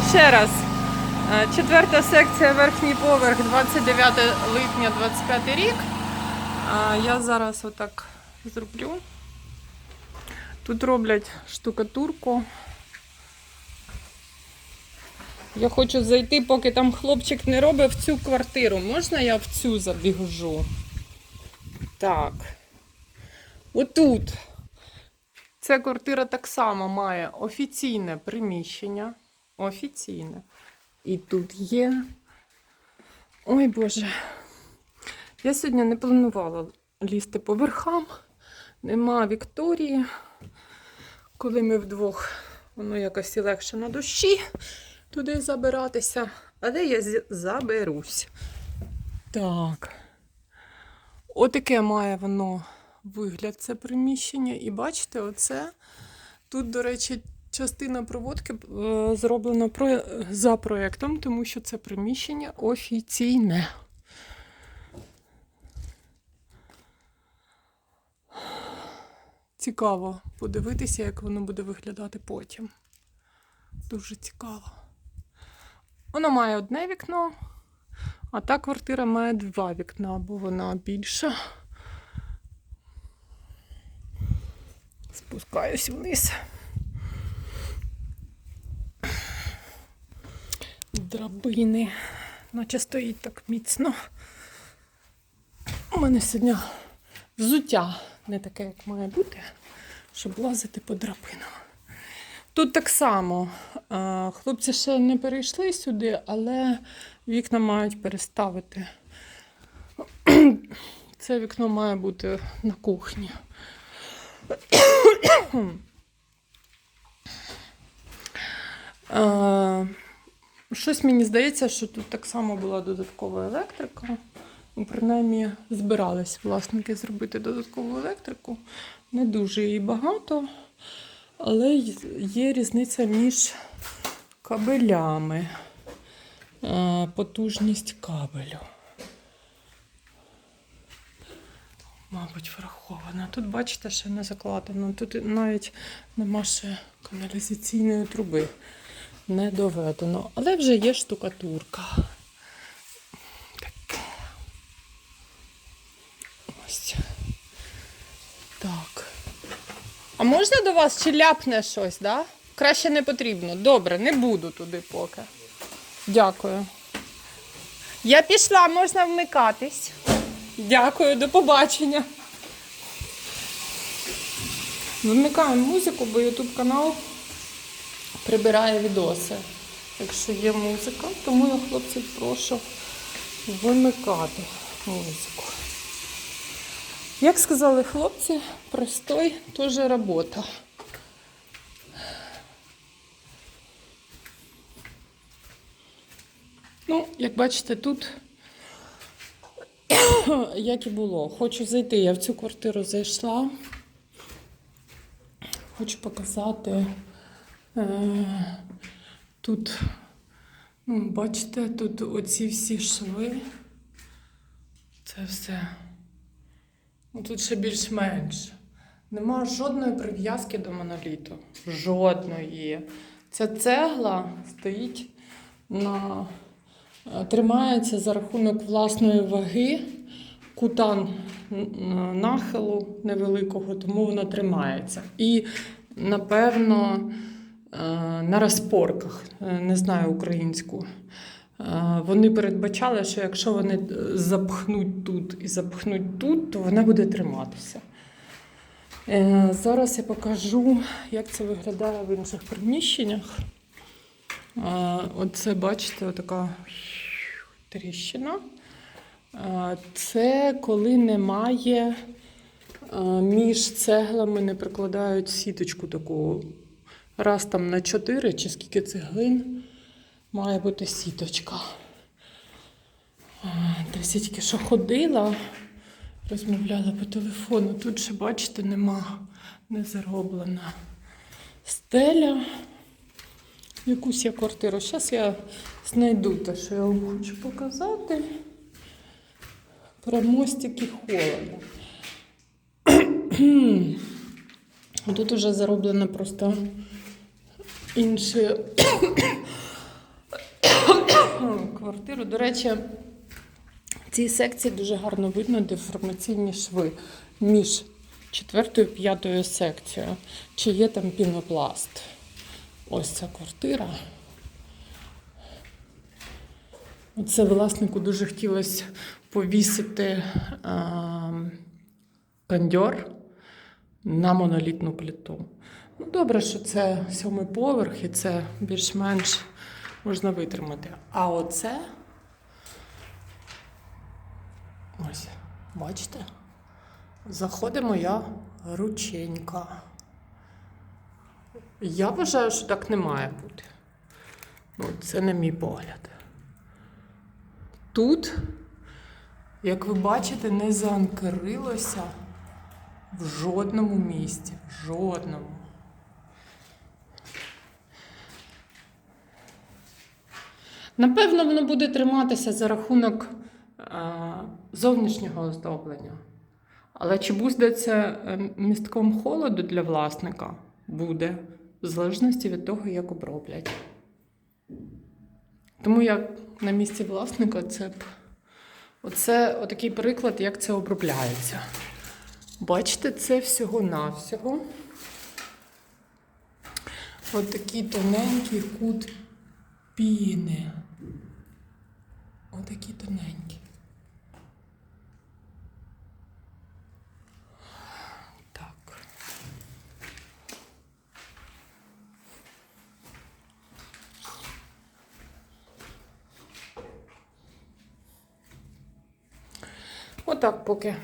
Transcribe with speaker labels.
Speaker 1: Ще раз. Е, Четверта секція, верхній поверх, 29 липня, 25 рік. Я зараз отак зроблю. Тут роблять штукатурку. Я хочу зайти, поки там хлопчик не робить в цю квартиру. Можна я в цю забігжу? Так. Отут. Ця квартира так само має офіційне приміщення. Офіційне. І тут є. Ой Боже. Я сьогодні не планувала лізти по верхам. Нема Вікторії. Коли ми вдвох, воно якось і легше на душі туди забиратися. Але я заберусь. Так. Отаке має воно вигляд, це приміщення. І бачите, оце тут, до речі, частина проводки е, зроблена за проєктом, тому що це приміщення офіційне. Цікаво подивитися, як воно буде виглядати потім. Дуже цікаво. Воно має одне вікно, а та квартира має два вікна, бо вона більша. Спускаюсь вниз. Драбини. Наче стоїть так міцно. У мене сьогодні взуття не таке, як має бути, щоб лазити по драбинам. Тут так само. Хлопці ще не перейшли сюди, але вікна мають переставити. Це вікно має бути на кухні. Щось мені здається, що тут так само була додаткова електрика. Ну, Принаймні збирались власники зробити додаткову електрику. Не дуже її багато, але є різниця між кабелями. Е, Потужність кабелю. Мабуть, врахована. Тут, бачите, ще не закладено. Тут навіть нема ще каналізаційної труби. Не доведено. Але вже є штукатурка. Таке. Ось. Так. А можна до вас чи ляпне щось, да? Краще не потрібно. Добре, не буду туди поки. Дякую. Я пішла, можна вмикатись. Дякую, до побачення. Вимикаємо музику, бо YouTube канал прибирає відоси. Якщо є музика, тому я хлопців прошу вимикати музику. Як сказали хлопці, простой теж робота. Ну, як бачите, тут, як і було, хочу зайти. Я в цю квартиру зайшла. Хочу показати. Е, тут, ну, бачите, тут оці всі шви. Це все. Ну, тут ще більш-менш. Нема жодної прив'язки до моноліту. Жодної. Ця цегла стоїть на. е, Тримається за рахунок власної ваги, кута н- н- нахилу невеликого, тому вона тримається. І, напевно, на розпорках, е, не знаю українську. Е, Вони передбачали, що якщо вони е, запхнуть тут і запхнуть тут, то вона буде триматися. Е, Зараз я покажу, як це виглядає в інших приміщеннях. Е, Оце, бачите, отака тріщина. Е, Це коли немає е, між цеглами, не прикладають сіточку таку. Раз там на 4 чи скільки цеглин має бути сіточка. Е, Десь я що ходила, розмовляла по телефону. Тут ще, бачите, нема не зароблена стеля. Якусь я квартиру. Зараз я знайду те, що я вам хочу показати. Про мостики холода. Тут уже зароблено просто інше квартиру. До речі, в цій секції дуже гарно видно деформаційні шви між четвертою і п'ятою секцією. Чи є там пінопласт? Ось ця квартира. Оце власнику дуже хотілося повісити а, кондьор на монолітну плиту. Ну, добре, що це сьомий поверх і це більш-менш можна витримати. А оце. Ось, бачите? Заходить моя рученька. Я вважаю, що так не має бути. Ну, це не мій погляд. Тут, як ви бачите, не заанкерилося в жодному місці. В жодному. Напевно, воно буде триматися за рахунок а, зовнішнього оздоблення. Але чи буде це е, містком холоду для власника? Буде, в залежності від того, як оброблять. Тому я на місці власника це б. Оце отакий приклад, як це обробляється. Бачите, це всього-навсього. Отакий тоненький кут піни. Отакий тоненький. Так. Отак поки.